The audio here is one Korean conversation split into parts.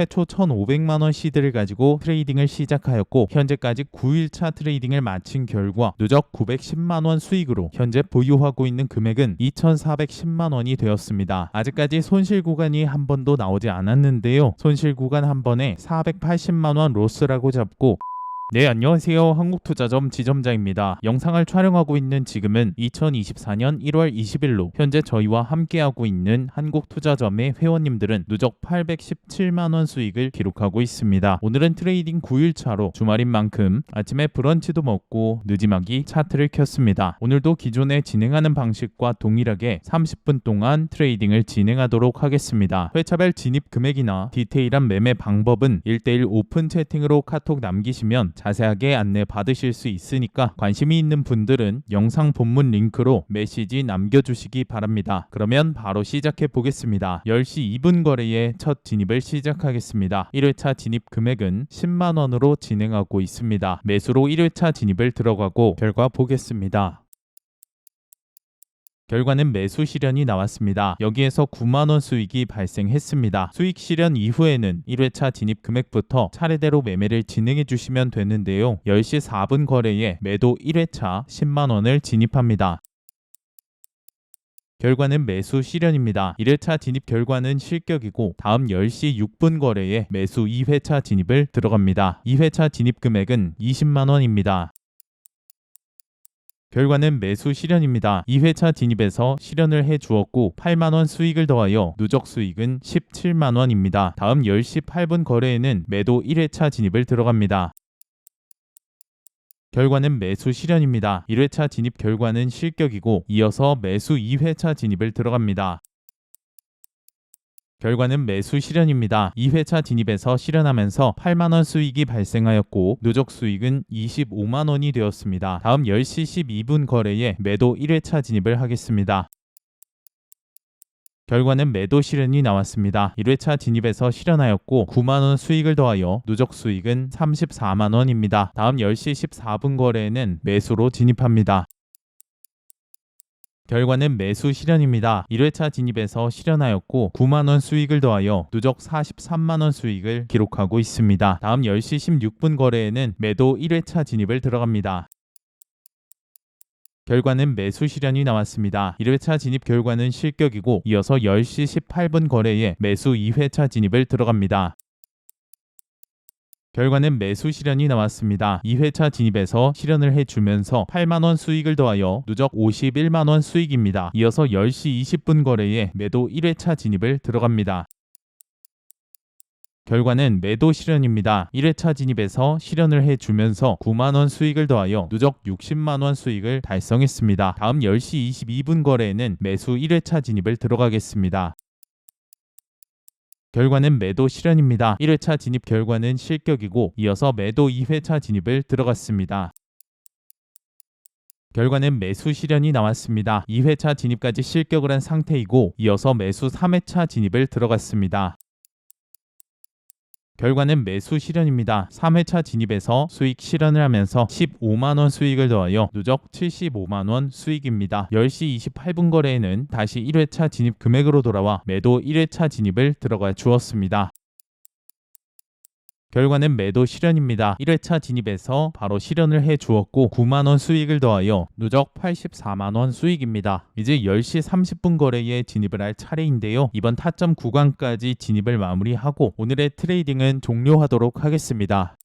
최초 1,500만 원 시드를 가지고 트레이딩을 시작하였고 현재까지 9일차 트레이딩을 마친 결과 누적 910만 원 수익으로 현재 보유하고 있는 금액은 2,410만 원이 되었습니다. 아직까지 손실 구간이 한 번도 나오지 않았는데요. 손실 구간 한 번에 480만 원 로스라고 잡고 네, 안녕하세요. 한국투자점 지점장입니다. 영상을 촬영하고 있는 지금은 2024년 1월 20일로 현재 저희와 함께하고 있는 한국투자점의 회원님들은 누적 817만원 수익을 기록하고 있습니다. 오늘은 트레이딩 9일차로 주말인 만큼 아침에 브런치도 먹고 느지막이 차트를 켰습니다. 오늘도 기존에 진행하는 방식과 동일하게 30분 동안 트레이딩을 진행하도록 하겠습니다. 회차별 진입 금액이나 디테일한 매매 방법은 1대1 오픈 채팅으로 카톡 남기시면 자세하게 안내 받으실 수 있으니까 관심이 있는 분들은 영상 본문 링크로 메시지 남겨주시기 바랍니다. 그러면 바로 시작해 보겠습니다. 10시 2분 거래에 첫 진입을 시작하겠습니다. 1회차 진입 금액은 10만원으로 진행하고 있습니다. 매수로 1회차 진입을 들어가고 결과 보겠습니다. 결과는 매수 실현이 나왔습니다. 여기에서 9만원 수익이 발생했습니다. 수익 실현 이후에는 1회차 진입 금액부터 차례대로 매매를 진행해 주시면 되는데요. 10시 4분 거래에 매도 1회차 10만원을 진입합니다. 결과는 매수 실현입니다. 1회차 진입 결과는 실격이고 다음 10시 6분 거래에 매수 2회차 진입을 들어갑니다. 2회차 진입 금액은 20만원입니다. 결과는 매수 실현입니다. 2회차 진입에서 실현을 해 주었고 8만원 수익을 더하여 누적 수익은 17만원입니다. 다음 10시 8분 거래에는 매도 1회차 진입을 들어갑니다. 결과는 매수 실현입니다. 1회차 진입 결과는 실격이고 이어서 매수 2회차 진입을 들어갑니다. 결과는 매수 실현입니다. 2회차 진입에서 실현하면서 8만원 수익이 발생하였고 누적 수익은 25만원이 되었습니다. 다음 10시 12분 거래에 매도 1회차 진입을 하겠습니다. 결과는 매도 실현이 나왔습니다. 1회차 진입에서 실현하였고 9만원 수익을 더하여 누적 수익은 34만원입니다. 다음 10시 14분 거래에는 매수로 진입합니다. 결과는 매수 실현입니다. 1회차 진입에서 실현하였고 9만원 수익을 더하여 누적 43만원 수익을 기록하고 있습니다. 다음 10시 16분 거래에는 매도 1회차 진입을 들어갑니다. 결과는 매수 실현이 나왔습니다. 1회차 진입 결과는 실격이고 이어서 10시 18분 거래에 매수 2회차 진입을 들어갑니다. 결과는 매수 실현이 나왔습니다. 2회차 진입에서 실현을 해주면서 8만원 수익을 더하여 누적 51만원 수익입니다. 이어서 10시 20분 거래에 매도 1회차 진입을 들어갑니다. 결과는 매도 실현입니다. 1회차 진입에서 실현을 해주면서 9만원 수익을 더하여 누적 60만원 수익을 달성했습니다. 다음 10시 22분 거래에는 매수 1회차 진입을 들어가겠습니다. 결과는 매도 실현입니다. 1회차 진입 결과는 실격이고 이어서 매도 2회차 진입을 들어갔습니다. 결과는 매수 실현이 나왔습니다. 2회차 진입까지 실격을 한 상태이고 이어서 매수 3회차 진입을 들어갔습니다. 결과는 매수 실현입니다. 3회차 진입에서 수익 실현을 하면서 15만원 수익을 더하여 누적 75만원 수익입니다. 10시 28분 거래에는 다시 1회차 진입 금액으로 돌아와 매도 1회차 진입을 들어가 주었습니다. 결과는 매도 실현입니다. 1회차 진입에서 바로 실현을 해 주었고 9만원 수익을 더하여 누적 84만원 수익입니다. 이제 10시 30분 거래에 진입을 할 차례인데요. 이번 타점 구간까지 진입을 마무리하고 오늘의 트레이딩은 종료하도록 하겠습니다.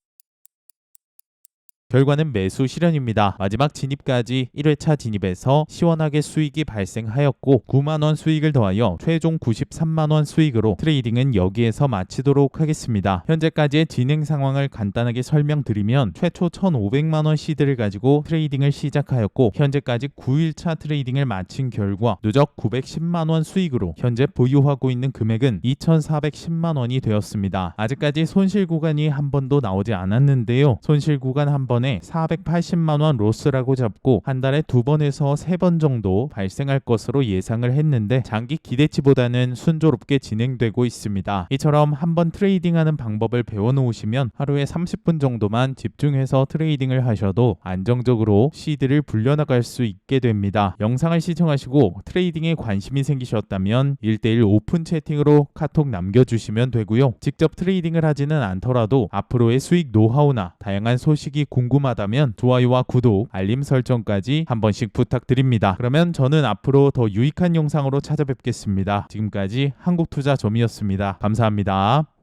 결과는 매수 실현입니다. 마지막 진입까지 1회차 진입에서 시원하게 수익이 발생하였고 9만원 수익을 더하여 최종 93만원 수익으로 트레이딩은 여기에서 마치도록 하겠습니다. 현재까지의 진행 상황을 간단하게 설명드리면 최초 1,500만원 시드를 가지고 트레이딩을 시작하였고 현재까지 9일차 트레이딩을 마친 결과 누적 910만원 수익으로 현재 보유하고 있는 금액은 2,410만원이 되었습니다. 아직까지 손실 구간이 한 번도 나오지 않았는데요. 손실 구간 한 번. 번에 480만 원 로스라고 잡고 한 달에 두 번에서 세 번 정도 발생할 것으로 예상을 했는데 장기 기대치보다는 순조롭게 진행되고 있습니다. 이처럼 한번 트레이딩하는 방법을 배워 놓으시면 하루에 30분 정도만 집중해서 트레이딩을 하셔도 안정적으로 시드를 불려나갈 수 있게 됩니다. 영상을 시청하시고 트레이딩에 관심이 생기셨다면 1대1 오픈 채팅으로 카톡 남겨주시면 되고요. 직접 트레이딩을 하지는 않더라도 앞으로의 수익 노하우나 다양한 소식이 궁금하다면 좋아요와 구독, 알림 설정까지 한 번씩 부탁드립니다. 그러면 저는 앞으로 더 유익한 영상으로 찾아뵙겠습니다. 지금까지 한국투자점이었습니다. 감사합니다.